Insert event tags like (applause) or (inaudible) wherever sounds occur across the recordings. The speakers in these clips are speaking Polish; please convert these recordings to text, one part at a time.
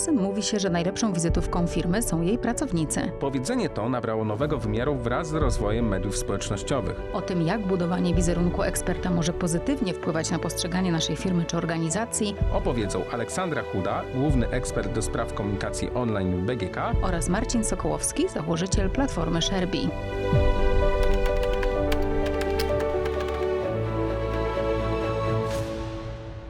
Tymczasem mówi się, że najlepszą wizytówką firmy są jej pracownicy. Powiedzenie to nabrało nowego wymiaru wraz z rozwojem mediów społecznościowych. O tym, jak budowanie wizerunku eksperta może pozytywnie wpływać na postrzeganie naszej firmy czy organizacji Opowiedzą Aleksandra Chuda, główny ekspert do spraw komunikacji online BGK oraz Marcin Sokołowski, założyciel platformy Sherby.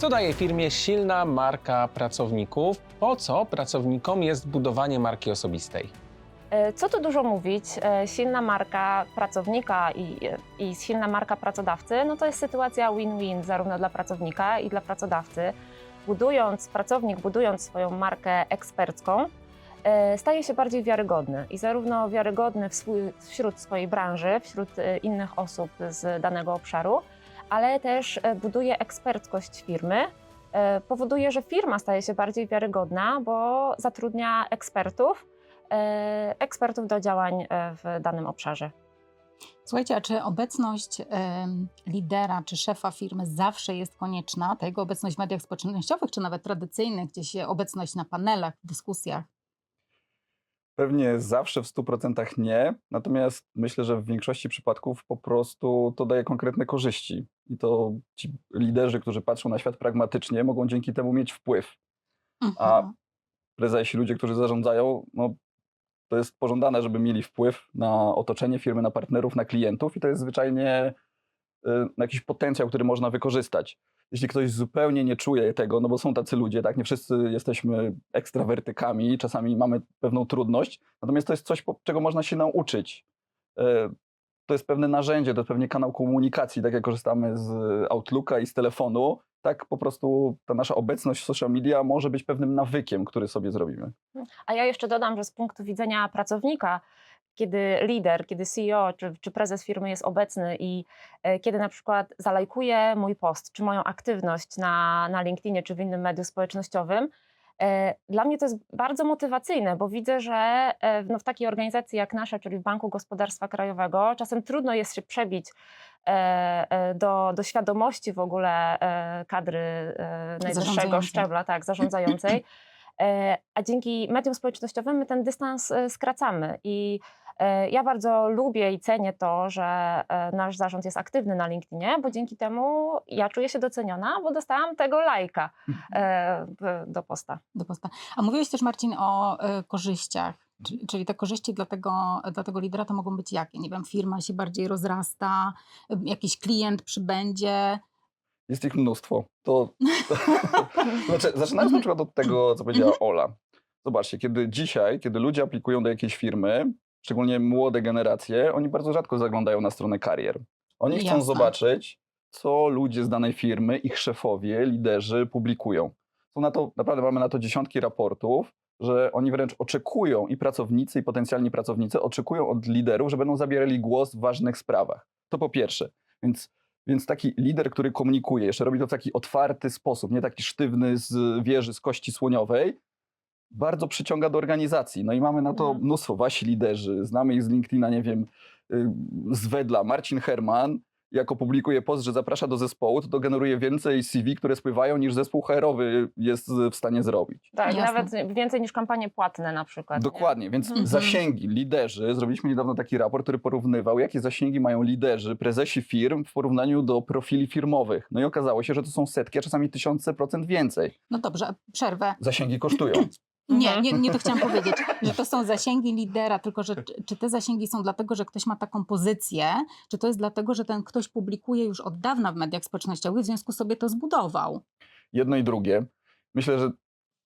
Co daje firmie silna marka pracowników? Po co pracownikom jest budowanie marki osobistej? E, Co tu dużo mówić, e, silna marka pracownika i, i silna marka pracodawcy, no to jest sytuacja win-win zarówno dla pracownika i dla pracodawcy. Budując, pracownik budując swoją markę ekspercką, e, staje się bardziej wiarygodny i zarówno wiarygodny swój, wśród swojej branży, wśród innych osób z danego obszaru, ale też e, buduje eksperckość firmy, e, powoduje, że firma staje się bardziej wiarygodna, bo zatrudnia ekspertów, e, ekspertów do działań w danym obszarze. Słuchajcie, a czy obecność lidera czy szefa firmy zawsze jest konieczna? Ta jego obecność w mediach społecznościowych, czy nawet tradycyjnych, gdzieś obecność na panelach, dyskusjach? Pewnie zawsze w 100% nie, natomiast myślę, że w większości przypadków po prostu to daje konkretne korzyści. I to ci liderzy, którzy patrzą na świat pragmatycznie, mogą dzięki temu mieć wpływ. A Mhm. prezesi, ludzie, którzy zarządzają, no, to jest pożądane, żeby mieli wpływ na otoczenie firmy, na partnerów, na klientów i to jest zwyczajnie y, jakiś potencjał, który można wykorzystać. Jeśli ktoś zupełnie nie czuje tego, no bo są tacy ludzie, tak, nie wszyscy jesteśmy ekstrawertykami, czasami mamy pewną trudność, natomiast to jest coś, czego można się nauczyć. Y, To jest pewne narzędzie, to jest pewnie kanał komunikacji, tak jak korzystamy z Outlooka i z telefonu, tak po prostu ta nasza obecność w social media może być pewnym nawykiem, który sobie zrobimy. A ja jeszcze dodam, że z punktu widzenia pracownika, kiedy lider, kiedy CEO czy, czy prezes firmy jest obecny i e, kiedy na przykład zalajkuje mój post czy moją aktywność na, na LinkedInie czy w innym medium społecznościowym, e, dla mnie to jest bardzo motywacyjne, bo widzę, że e, no, w takiej organizacji jak nasza, czyli w Banku Gospodarstwa Krajowego, czasem trudno jest się przebić do, do świadomości w ogóle kadry najwyższego szczebla, tak, zarządzającej. (clears throat) A dzięki mediom społecznościowym my ten dystans skracamy. I ja bardzo lubię i cenię to, że e, nasz zarząd jest aktywny na LinkedInie, bo dzięki temu ja czuję się doceniona, bo dostałam tego lajka e, w- do posta. do posta. A mówiłeś też, Marcin, o e, korzyściach. Czyli, te korzyści dla tego, dla tego lidera to mogą być jakie? Nie wiem, firma się bardziej rozrasta, e, jakiś klient przybędzie. Jest ich mnóstwo. To, znaczy, zaczynając na przykład od tego, co powiedziała Ola. Zobaczcie, kiedy dzisiaj, kiedy ludzie aplikują do jakiejś firmy, szczególnie młode generacje, oni bardzo rzadko zaglądają na stronę karier. Oni chcą Jasne. zobaczyć, co ludzie z danej firmy, ich szefowie, liderzy publikują. Są na to, naprawdę mamy na to dziesiątki raportów, że oni wręcz oczekują i pracownicy, i potencjalni pracownicy oczekują od liderów, że będą zabierali głos w ważnych sprawach. To po pierwsze. Więc więc taki lider, który komunikuje, jeszcze robi to w taki otwarty sposób, nie taki sztywny z wieży, z kości słoniowej, bardzo przyciąga do organizacji. No i mamy na to Mhm. mnóstwo wasi liderzy. Znamy ich z LinkedIna, nie wiem, y, z Wedla. Marcin Herman, jak opublikuje post, że zaprasza do zespołu, to to generuje więcej CV, które spływają, niż zespół HR-owy jest w stanie zrobić. Tak, Jasne. nawet więcej niż kampanie płatne na przykład. nie? Dokładnie, więc Mhm. zasięgi, liderzy, zrobiliśmy niedawno taki raport, który porównywał, jakie zasięgi mają liderzy, prezesi firm w porównaniu do profili firmowych. No i okazało się, że to są setki, a czasami tysiące procent więcej. No dobrze, przerwę. Zasięgi kosztują. (clears throat) Nie, Mhm. nie, nie to chciałam (laughs) powiedzieć, że to są zasięgi lidera, tylko że czy, te zasięgi są dlatego, że ktoś ma taką pozycję, czy to jest dlatego, że ten ktoś publikuje już od dawna w mediach społecznościowych, w związku sobie to zbudował. Jedno i drugie. Myślę, że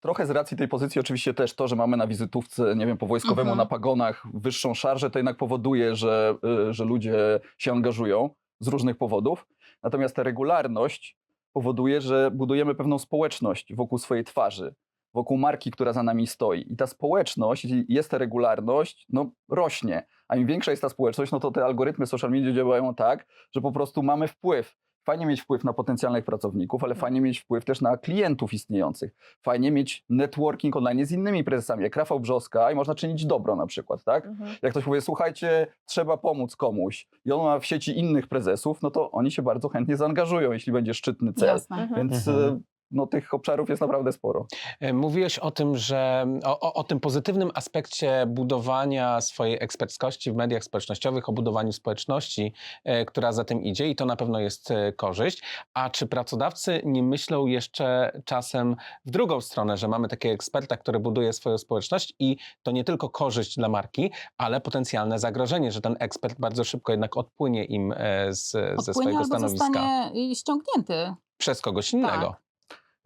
trochę z racji tej pozycji oczywiście też to, że mamy na wizytówce, nie wiem, po wojskowemu Mhm. na pagonach wyższą szarżę, to jednak powoduje, że, y, że ludzie się angażują z różnych powodów. Natomiast ta regularność powoduje, że budujemy pewną społeczność wokół swojej twarzy, wokół marki, która za nami stoi. I ta społeczność, jeśli jest ta regularność, no rośnie. A im większa jest ta społeczność, no to te algorytmy social media działają tak, że po prostu mamy wpływ. Fajnie mieć wpływ na potencjalnych pracowników, ale fajnie mieć wpływ też na klientów istniejących. Fajnie mieć networking online z innymi prezesami, jak Rafał Brzoska i można czynić dobro na przykład, tak? Mhm. Jak ktoś powie, słuchajcie, trzeba pomóc komuś i on ma w sieci innych prezesów, no to oni się bardzo chętnie zaangażują, jeśli będzie szczytny cel. Jasne. Mhm. Więc Mhm. No, tych obszarów jest naprawdę sporo. E, Mówiłeś o tym, że o, o, o tym pozytywnym aspekcie budowania swojej eksperckości w mediach społecznościowych, o budowaniu społeczności, e, która za tym idzie i to na pewno jest e, korzyść. A czy pracodawcy nie myślą jeszcze czasem w drugą stronę, że mamy takiego eksperta, który buduje swoją społeczność i to nie tylko korzyść dla marki, ale potencjalne zagrożenie, że ten ekspert bardzo szybko jednak odpłynie im e, z, ze Odpłynie swojego albo stanowiska zostanie ściągnięty. przez kogoś innego. Wiesz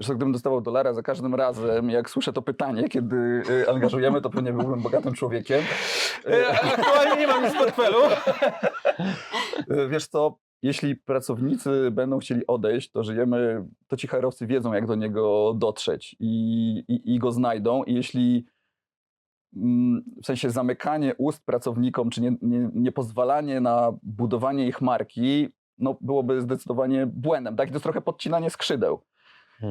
co, gdybym dostawał dolara za każdym razem, jak słyszę to pytanie, kiedy y, angażujemy, to pewnie byłbym bogatym człowiekiem. E, Aktualnie nie mam nic w portfelu. (laughs) Y, Wiesz co, jeśli pracownicy będą chcieli odejść, to żyjemy, to ci herowcy wiedzą, jak do niego dotrzeć i, i, i go znajdą. I jeśli mm, w sensie zamykanie ust pracownikom, czy nie, nie, nie pozwalanie na budowanie ich marki, no byłoby zdecydowanie błędem. Tak? I to jest trochę podcinanie skrzydeł.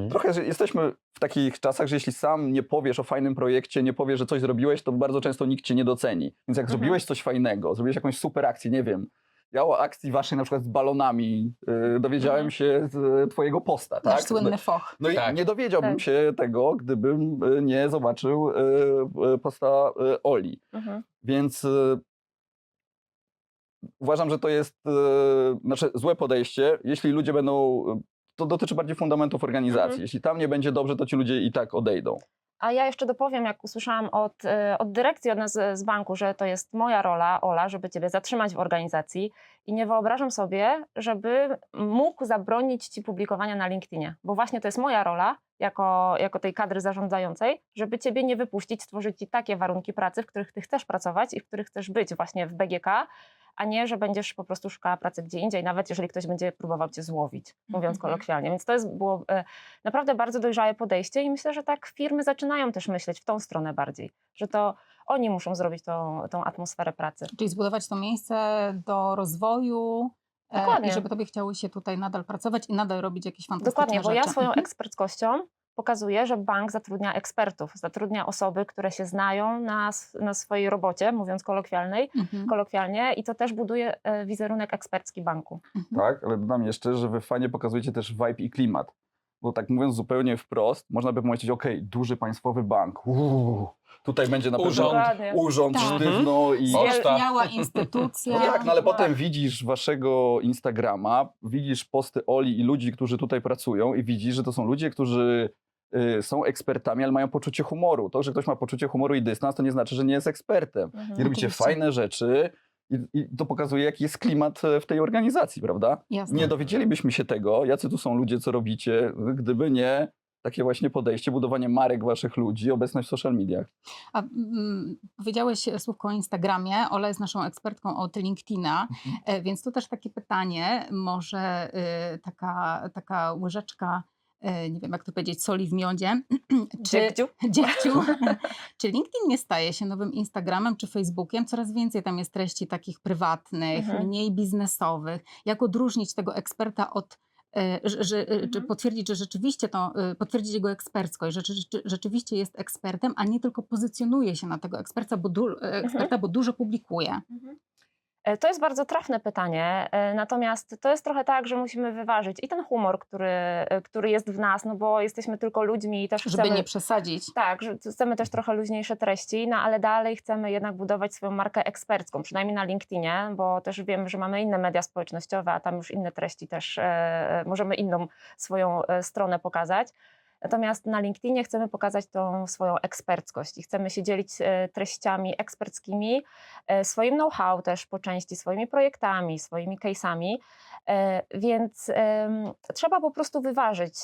Trochę że jesteśmy w takich czasach, że jeśli sam nie powiesz o fajnym projekcie, nie powiesz, że coś zrobiłeś, to bardzo często nikt cię nie doceni. Więc jak Mhm. zrobiłeś coś fajnego, zrobiłeś jakąś super akcję, nie wiem, ja o akcji waszej na przykład z balonami yy, dowiedziałem Mhm. się z y, twojego posta, Nasz tak? słynny foch. No i Tak. nie dowiedziałbym Tak. się tego, gdybym y, nie zobaczył y, y, posta y, Oli. Mhm. Więc y, uważam, że to jest y, znaczy złe podejście. Jeśli ludzie będą. To dotyczy bardziej fundamentów organizacji. Mhm. Jeśli tam nie będzie dobrze, to ci ludzie i tak odejdą. A ja jeszcze dopowiem, jak usłyszałam od, e, od dyrekcji, od nas z z banku, że to jest moja rola, Ola, żeby Ciebie zatrzymać w organizacji i nie wyobrażam sobie, żeby mógł zabronić Ci publikowania na LinkedInie, bo właśnie to jest moja rola jako, jako tej kadry zarządzającej, żeby Ciebie nie wypuścić, stworzyć Ci takie warunki pracy, w których Ty chcesz pracować i w których chcesz być właśnie w BGK, a nie, że będziesz po prostu szukała pracy gdzie indziej, nawet jeżeli ktoś będzie próbował Cię złowić, mówiąc Mhm. kolokwialnie. Więc to jest, było e, naprawdę bardzo dojrzałe podejście i myślę, że tak firmy zaczynają też myśleć w tą stronę bardziej, że to oni muszą zrobić tą, tą atmosferę pracy. Czyli zbudować to miejsce do rozwoju e, Dokładnie. i żeby tobie chciało się tutaj nadal pracować i nadal robić jakieś fantastyczne Dokładnie, bo ja rzeczy. swoją Mhm. eksperckością pokazuję, że bank zatrudnia ekspertów, zatrudnia osoby, które się znają na, na swojej robocie, mówiąc kolokwialnej, Mhm. kolokwialnie i to też buduje e, wizerunek ekspercki banku. Mhm. Tak, ale dodam jeszcze, że wy fajnie pokazujecie też vibe i klimat. Bo tak mówiąc zupełnie wprost, można by pomyśleć, ok, duży państwowy bank. Uuu, tutaj będzie na pewno Urząd. Dokładnie. urząd Tak. sztywno i. O, Poczta. Miała instytucja. No tak, no ale potem widzisz waszego Instagrama, widzisz posty Oli i ludzi, którzy tutaj pracują i widzisz, że to są ludzie, którzy y, są ekspertami, ale mają poczucie humoru. To, że ktoś ma poczucie humoru i dystans, to nie znaczy, że nie jest ekspertem. Mhm. I robicie Oczywiście. fajne rzeczy i, i to pokazuje, jaki jest klimat e, w tej organizacji, prawda? Jasne. Nie dowiedzielibyśmy się tego, jacy tu są ludzie, co robicie, gdyby nie takie właśnie podejście, budowanie marek waszych ludzi, obecność w social mediach. A, mm, powiedziałeś słówko o Instagramie. Ola jest naszą ekspertką od LinkedIna, e, więc tu też takie pytanie, może y, taka, taka łyżeczka, y, nie wiem jak to powiedzieć, soli w miodzie. (clears throat) czy, Dziegciu? (laughs) dziegciu. (laughs) czy LinkedIn nie staje się nowym Instagramem czy Facebookiem? Coraz więcej tam jest treści takich prywatnych, Mhm. mniej biznesowych. Jak odróżnić tego eksperta od e, że, że, e, czy Mhm. potwierdzić, że rzeczywiście to, e, potwierdzić jego eksperckość, że, rzeczy- rzeczywiście jest ekspertem, a nie tylko pozycjonuje się na tego eksperta, bo, du, e, eksperta, bo dużo publikuje. E, To jest bardzo trafne pytanie, e, natomiast to jest trochę tak, że musimy wyważyć i ten humor, który, e, który jest w nas, no bo jesteśmy tylko ludźmi i też Żeby chcemy... nie przesadzić. Tak, że chcemy też trochę luźniejsze treści, no ale dalej chcemy jednak budować swoją markę ekspercką, przynajmniej na LinkedInie, bo też wiemy, że mamy inne media społecznościowe, a tam już inne treści też e, możemy inną swoją e, stronę pokazać. Natomiast na LinkedInie chcemy pokazać tą swoją eksperckość i chcemy się dzielić e, treściami eksperckimi, e, swoim know-how też po części, swoimi projektami, swoimi case'ami. E, Więc trzeba po prostu wyważyć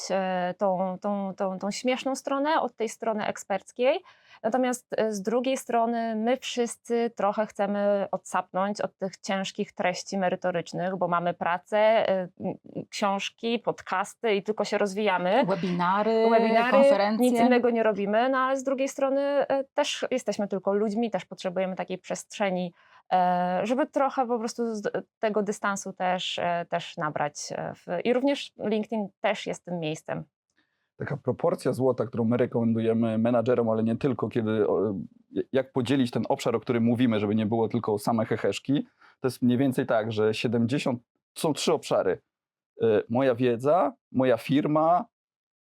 tą, tą, tą, tą śmieszną stronę od tej strony eksperckiej. Natomiast z drugiej strony my wszyscy trochę chcemy odsapnąć od tych ciężkich treści merytorycznych, bo mamy pracę, książki, podcasty i tylko się rozwijamy Webinary, webinary, konferencje. nic innego nie robimy, no ale z drugiej strony e, też jesteśmy tylko ludźmi, też potrzebujemy takiej przestrzeni, e, żeby trochę po prostu z tego dystansu też, e, też nabrać. e, I również LinkedIn też jest tym miejscem. Taka proporcja złota, którą my rekomendujemy menadżerom, ale nie tylko, kiedy jak podzielić ten obszar, o którym mówimy, żeby nie było tylko same heheszki, to jest mniej więcej tak, że 70, są trzy obszary. Moja wiedza, moja firma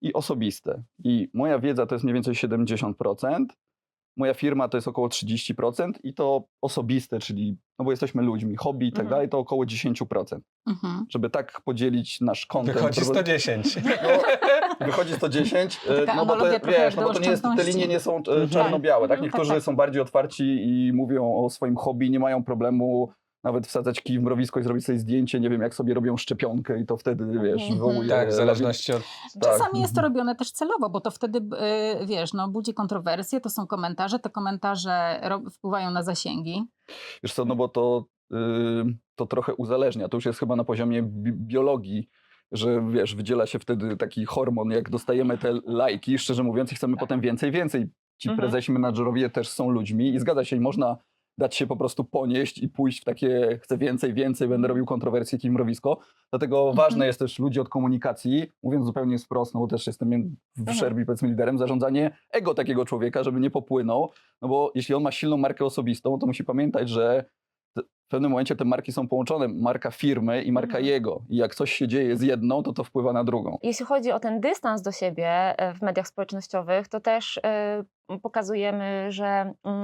i osobiste. I moja wiedza to jest mniej więcej 70%, moja firma to jest około 30% i to osobiste, czyli, no bo jesteśmy ludźmi, hobby i tak Mhm. dalej, to około 10%. Mhm. Żeby tak podzielić nasz content. Wychodzi żeby- 110. (laughs) no, wychodzi 110, e, Taka no bo te, wiesz, no bo to nie jest, te linie nie są e, Mhm. czarno-białe, tak? Mhm, Niektórzy tak, tak. są bardziej otwarci i mówią o swoim hobby, nie mają problemu nawet wsadzać kij w mrowisko i zrobić sobie zdjęcie, nie wiem, jak sobie robią szczepionkę i to wtedy, wiesz, Mhm. wywołuje... Tak, w zależności od... tak. Czasami jest to robione też celowo, bo to wtedy, y, wiesz, no, budzi kontrowersje, to są komentarze, te komentarze wpływają na zasięgi. Wiesz co, no bo to, y, to trochę uzależnia. To już jest chyba na poziomie bi biologii, że wiesz, wydziela się wtedy taki hormon, jak dostajemy te lajki, szczerze mówiąc, i chcemy potem więcej, więcej. Ci Mhm. prezesi menadżerowie też są ludźmi i zgadza się, można dać się po prostu ponieść i pójść w takie, chcę więcej, więcej, będę robił kontrowersje, kim mrowisko. Dlatego Mhm. ważne jest też ludzi od komunikacji, mówiąc zupełnie wprost, no bo też jestem w Mhm. szerbi, powiedzmy, liderem, zarządzanie ego takiego człowieka, żeby nie popłynął, no bo jeśli on ma silną markę osobistą, to musi pamiętać, że w pewnym momencie te marki są połączone, marka firmy i marka Mhm. jego. I jak coś się dzieje z jedną, to to wpływa na drugą. Jeśli chodzi o ten dystans do siebie e, w mediach społecznościowych, to też e, pokazujemy, że mm,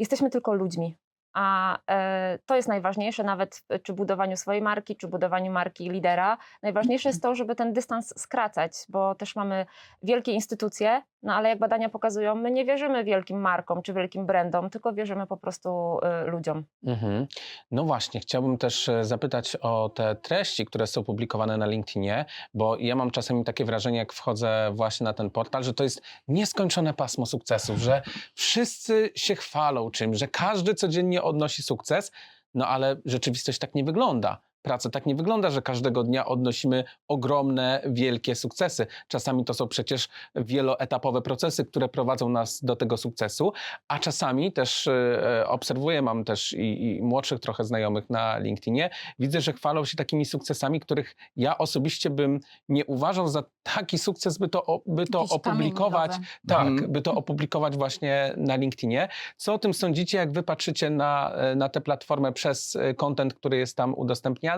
jesteśmy tylko ludźmi. A e, to jest najważniejsze, nawet czy budowaniu swojej marki, czy budowaniu marki lidera. Najważniejsze jest to, żeby ten dystans skracać, bo też mamy wielkie instytucje, no ale jak badania pokazują, my nie wierzymy wielkim markom czy wielkim brandom, tylko wierzymy po prostu e, ludziom. Mhm. No właśnie, chciałbym też e, zapytać o te treści, które są publikowane na LinkedInie, bo ja mam czasami takie wrażenie, jak wchodzę właśnie na ten portal, że to jest nieskończone pasmo sukcesów, że wszyscy się chwalą czymś, że każdy codziennie odnosi sukces, no ale rzeczywistość tak nie wygląda. Praca tak nie wygląda, że każdego dnia odnosimy ogromne, wielkie sukcesy. Czasami to są przecież wieloetapowe procesy, które prowadzą nas do tego sukcesu, a czasami też e, obserwuję, mam też i, i młodszych trochę znajomych na LinkedInie, widzę, że chwalą się takimi sukcesami, których ja osobiście bym nie uważał za taki sukces, by to, o- by to Jakiś opublikować. Tak, Mhm. by to opublikować właśnie na LinkedInie. Co o tym sądzicie, jak wy patrzycie na, e, na tę platformę przez e, content, który jest tam udostępniany?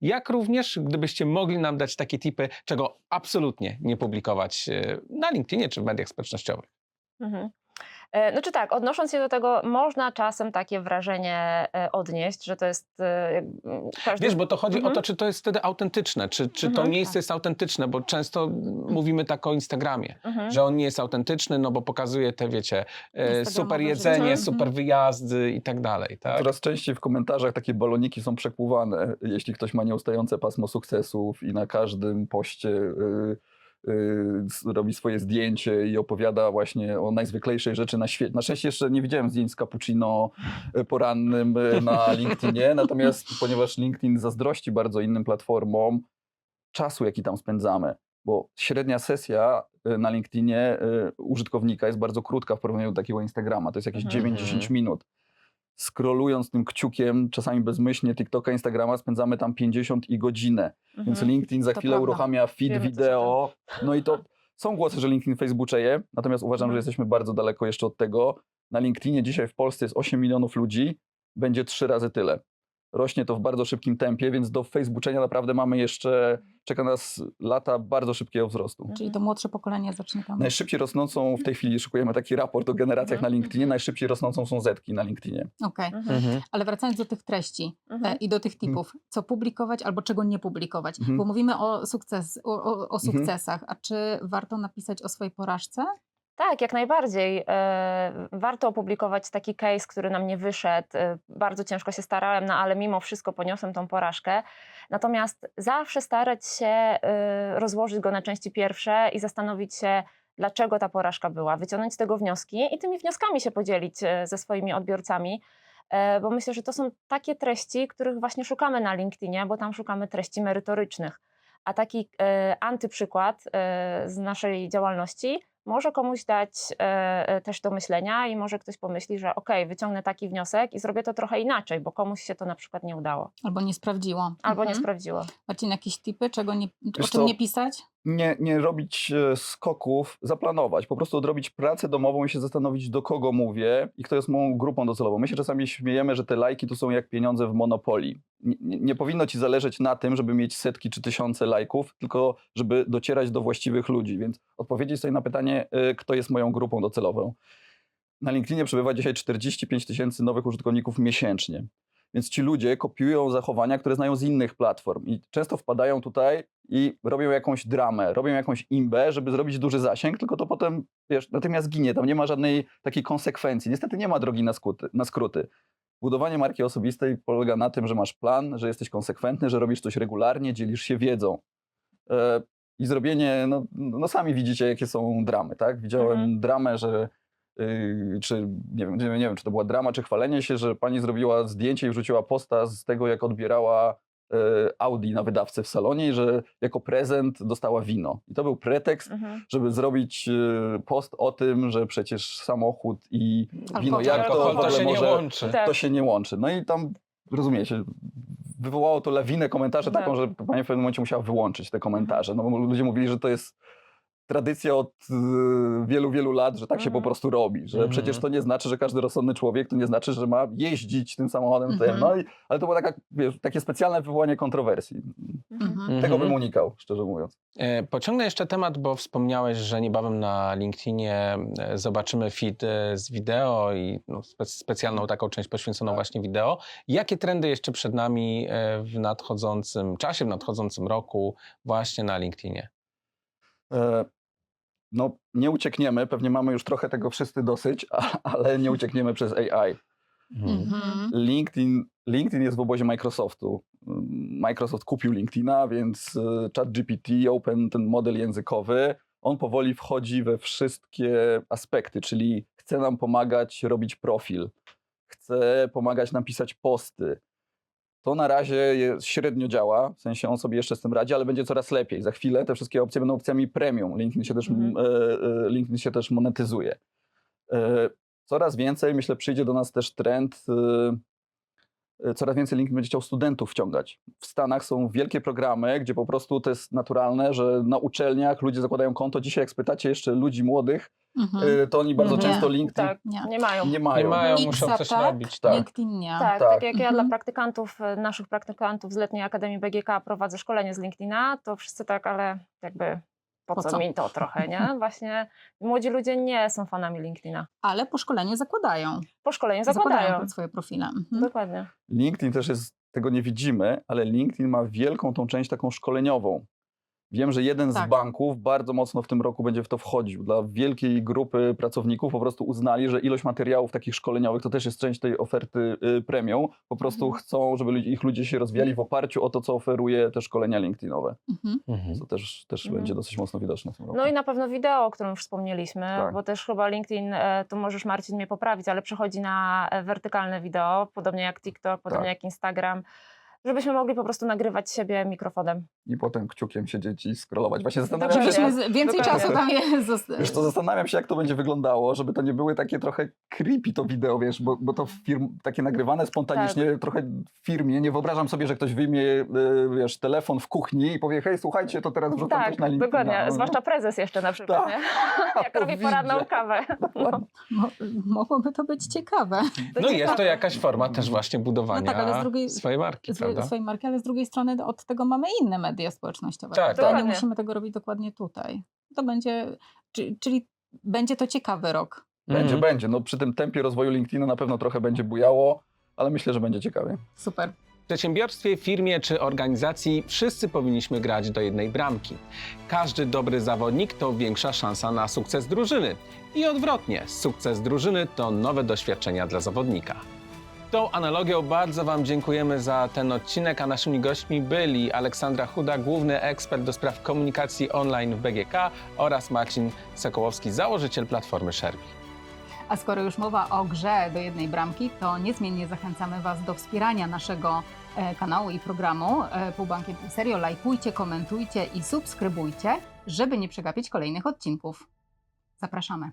Jak również, gdybyście mogli nam dać takie tipy, czego absolutnie nie publikować e, na LinkedInie czy w mediach społecznościowych? Mhm. E, Znaczy tak, odnosząc się do tego, można czasem takie wrażenie e, odnieść, że to jest e, każdy... Wiesz, bo to chodzi Mhm. o to, czy to jest wtedy autentyczne, czy, czy to Mhm. miejsce jest autentyczne, bo często mówimy tak o Instagramie, Mhm. że on nie jest autentyczny, no bo pokazuje te, wiecie, super jedzenie, Mhm. super wyjazdy i tak dalej, tak? Coraz częściej w komentarzach takie baloniki są przekłuwane, jeśli ktoś ma nieustające pasmo sukcesów i na każdym poście y, y, s- robi swoje zdjęcie i opowiada właśnie o najzwyklejszej rzeczy na świecie. Na szczęście jeszcze nie widziałem zdjęć z cappuccino y, porannym y, na (laughs) LinkedInie, natomiast ponieważ LinkedIn zazdrości bardzo innym platformom czasu, jaki tam spędzamy, bo średnia sesja y, na LinkedInie y, użytkownika jest bardzo krótka w porównaniu do takiego Instagrama. To jest jakieś. 9-10 minut. Scrollując tym kciukiem, czasami bezmyślnie TikToka, Instagrama, spędzamy tam 50 i godzinę. Więc Mhm. LinkedIn za To chwilę prawda. uruchamia feed Wiemy, wideo. No i to są głosy, że LinkedIn Facebookuczeje, natomiast uważam, Mhm. że jesteśmy bardzo daleko jeszcze od tego. Na LinkedInie dzisiaj w Polsce jest 8 milionów ludzi, będzie trzy razy tyle. Rośnie to w bardzo szybkim tempie, więc do Facebookuczenia naprawdę mamy jeszcze, czeka nas lata bardzo szybkiego wzrostu. Czyli to młodsze pokolenie zacznie tam. Najszybciej rosnącą, w tej chwili szykujemy taki raport o generacjach Mhm. na LinkedInie, najszybciej rosnącą są Zetki na LinkedInie. Okej. Mhm. Mhm. Ale wracając do tych treści e, Mhm. i do tych tipów, co publikować albo czego nie publikować, Mhm. bo mówimy o, sukces, o, o, o Mhm. sukcesach, a czy warto napisać o swojej porażce? Tak, jak najbardziej. E, Warto opublikować taki case, który nam nie wyszedł. E, Bardzo ciężko się starałem, no ale mimo wszystko poniosłem tą porażkę. Natomiast zawsze starać się e, rozłożyć go na części pierwsze i zastanowić się, dlaczego ta porażka była, wyciągnąć z tego wnioski i tymi wnioskami się podzielić ze swoimi odbiorcami. Bo myślę, że to są takie treści, których właśnie szukamy na LinkedInie, bo tam szukamy treści merytorycznych. A taki antyprzykład z naszej działalności może komuś dać e, e, też do myślenia i może ktoś pomyśli, że okej, wyciągnę taki wniosek i zrobię to trochę inaczej, bo komuś się to na przykład nie udało Albo nie sprawdziło? albo nie Mhm. sprawdziło. Marcin, jakieś tipy, czego nie, o czym co? nie pisać? Nie, nie robić e, skoków, zaplanować, po prostu odrobić pracę domową i się zastanowić, do kogo mówię i kto jest moją grupą docelową. My się czasami śmiejemy, że te lajki to są jak pieniądze w Monopolii. Nie, nie, powinno ci zależeć na tym, żeby mieć setki czy tysiące lajków, tylko żeby docierać do właściwych ludzi. Więc odpowiedzieć sobie na pytanie, e, kto jest moją grupą docelową. Na LinkedInie przebywa dzisiaj 45 tysięcy nowych użytkowników miesięcznie. Więc ci ludzie kopiują zachowania, które znają z innych platform i często wpadają tutaj i robią jakąś dramę, robią jakąś imbę, żeby zrobić duży zasięg, tylko to potem, wiesz, natychmiast ginie, tam nie ma żadnej takiej konsekwencji. Niestety nie ma drogi na, skróty, na skróty. Budowanie marki osobistej polega na tym, że masz plan, że jesteś konsekwentny, że robisz coś regularnie, dzielisz się wiedzą. E, I zrobienie, no, no sami widzicie, jakie są dramy, tak? Widziałem Mhm. dramę, że Yy, czy nie wiem, nie, wiem, nie czy to była drama, czy chwalenie się, że pani zrobiła zdjęcie i wrzuciła posta z tego, jak odbierała e, Audi na wydawcy w salonie i że jako prezent dostała wino. I to był pretekst, Mhm. żeby zrobić e, post o tym, że przecież samochód i Alkohol. wino, jak to Alkohol to się nie może, łączy. Tak. to się nie łączy. No i tam, rozumiecie, wywołało to lawinę komentarzy Tak. taką, że pani w pewnym momencie musiała wyłączyć te komentarze. No bo ludzie mówili, że to jest tradycja od y, wielu, wielu lat, że tak się po Mhm. prostu robi, że Mhm. przecież to nie znaczy, że każdy rozsądny człowiek, to nie znaczy, że ma jeździć tym samochodem. Mhm. Tym. No i, ale to było taka, wiesz, takie specjalne wywołanie kontrowersji. Mhm. Tego Mhm. bym unikał, szczerze mówiąc. E, Pociągnę jeszcze temat, bo wspomniałeś, że niebawem na LinkedInie e, zobaczymy feed e, z wideo i no, spe specjalną taką część poświęconą Tak. właśnie wideo. Jakie trendy jeszcze przed nami e, w nadchodzącym czasie, w nadchodzącym roku właśnie na LinkedInie? E, no, nie uciekniemy, pewnie mamy już trochę tego wszyscy dosyć, ale nie uciekniemy przez AI. Mhm. LinkedIn, LinkedIn jest w obozie Microsoftu. Microsoft kupił LinkedIna, więc y, ChatGPT, Open, ten model językowy, on powoli wchodzi we wszystkie aspekty, czyli chce nam pomagać robić profil, chce pomagać nam pisać posty. To na razie jest, średnio działa, w sensie on sobie jeszcze z tym radzi, ale będzie coraz lepiej. Za chwilę te wszystkie opcje będą opcjami premium. LinkedIn się też, e, e, LinkedIn się też monetyzuje. E, Coraz więcej, myślę, przyjdzie do nas też trend. e, e, Coraz więcej LinkedIn będzie chciał studentów wciągać. W Stanach są wielkie programy, gdzie po prostu to jest naturalne, że na uczelniach ludzie zakładają konto. Dzisiaj, jak spytacie jeszcze ludzi młodych, Mhm. e, to oni bardzo Mhm. często LinkedIn Tak, Nie. nie mają. nie mają. Nie mają, muszą coś tak? robić. Tak. LinkedIn nie. Tak, Tak. tak jak ja dla Mhm. praktykantów, e, naszych praktykantów z Letniej Akademii BGK prowadzę szkolenie z LinkedIna, to wszyscy tak, ale jakby po, Po co, co? mi to trochę, nie? (laughs) Właśnie młodzi ludzie nie są fanami LinkedIna. Ale po szkoleniu zakładają. Po szkoleniu Zakładają swoje profile. Mhm. Dokładnie. LinkedIn też jest, tego nie widzimy, ale LinkedIn ma wielką tą część taką szkoleniową. Wiem, że jeden Tak. z banków bardzo mocno w tym roku będzie w to wchodził. Dla wielkiej grupy pracowników po prostu uznali, że ilość materiałów takich szkoleniowych to też jest część tej oferty y, premium. Po prostu Mhm. chcą, żeby ich ludzie się rozwijali w oparciu o to, co oferuje te szkolenia LinkedInowe. Mhm. Mhm. Co też, też Mhm. będzie dosyć mocno widoczne w tym roku. No i na pewno wideo, o którym już wspomnieliśmy, Tak. bo też chyba LinkedIn, e, tu możesz Marcin mnie poprawić, ale przechodzi na e, wertykalne wideo, podobnie jak TikTok, podobnie Tak. jak Instagram, żebyśmy mogli po prostu nagrywać siebie mikrofonem. I potem kciukiem siedzieć i scrollować. Właśnie zastanawiam Dokładnie. się, Żebyśmy więcej Dokładnie. czasu tam je (laughs) zosta- Wiesz co, zastanawiam się, jak to będzie wyglądało, żeby to nie były takie trochę creepy to wideo, wiesz, bo, bo to w firm, takie nagrywane spontanicznie, Tak. trochę w firmie. Nie wyobrażam sobie, że ktoś wyjmie, y, wiesz, telefon w kuchni i powie, hej, słuchajcie, to teraz wrzucam Tak, coś na LinkedIn. dokładnie. Zwłaszcza prezes jeszcze na przykład, Tak. nie? (laughs) Jak robi poradną kawę. (laughs) No. Mo- mogłoby to być ciekawe. To No jest to ciekawe. jakaś forma też właśnie budowania No tak, ale z drugiej- swojej marki, Z prawda? swojej marki, ale z drugiej strony od tego mamy inne media społecznościowe. Tak, tak. Nie musimy tego robić dokładnie tutaj. To będzie, czy- czyli będzie to ciekawy rok. Będzie, Mhm. będzie. No przy tym tempie rozwoju LinkedIna na pewno trochę będzie bujało, ale myślę, że będzie ciekawie. Super. W przedsiębiorstwie, firmie czy organizacji wszyscy powinniśmy grać do jednej bramki. Każdy dobry zawodnik to większa szansa na sukces drużyny. I odwrotnie, sukces drużyny to nowe doświadczenia dla zawodnika. Tą analogią bardzo Wam dziękujemy za ten odcinek, a naszymi gośćmi byli Aleksandra Chuda, główny ekspert do spraw komunikacji online w BGK oraz Marcin Sokołowski, założyciel platformy Sherby. A skoro już mowa o grze do jednej bramki, to niezmiennie zachęcamy Was do wspierania naszego e, kanału i programu e, Półbankiem Serio. Lajkujcie, komentujcie i subskrybujcie, żeby nie przegapić kolejnych odcinków. Zapraszamy.